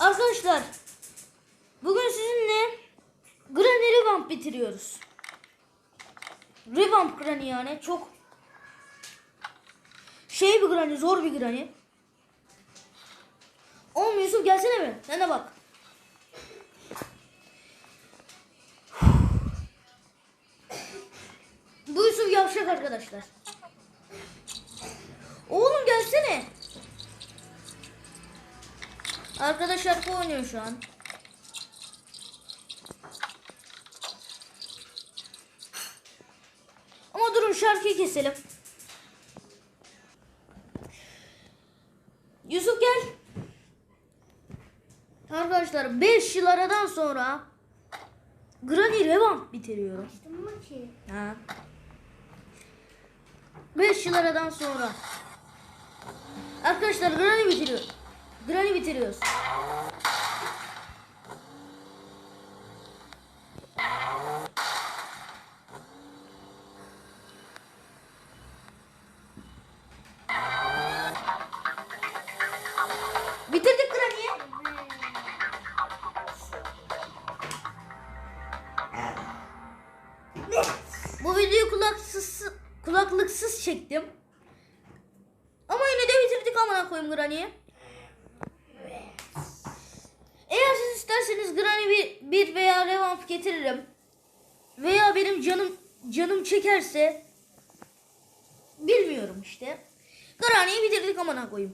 Arkadaşlar bugün sizinle Granny Revamp bitiriyoruz. Revamp Granny yani çok şey bir Granny zor bir Granny. Oğlum Yusuf gelsene mi? Sen de bak. Bu Yusuf yavşak arkadaşlar. Arkadaş şarkı oynuyor şu an. Ama durun şarkıyı keselim. Yusuf gel. Arkadaşlar 5 yıl aradan sonra Granny Revamp bitiriyorum. Açtın mı ki? Ha. 5 yıl aradan sonra. Arkadaşlar Granny bitiriyor. Granny bitiriyoruz. Bitirdik Granny'yi. Bu videoyu kulaksız, kulaklıksız çektim. Ama yine de bitirdik amına koyayım Granny'yi. Eğer siz isterseniz Granny bir, bir revamp getiririm. Veya benim canım canım çekerse bilmiyorum işte. Granny'yi bitirdik amına koyayım.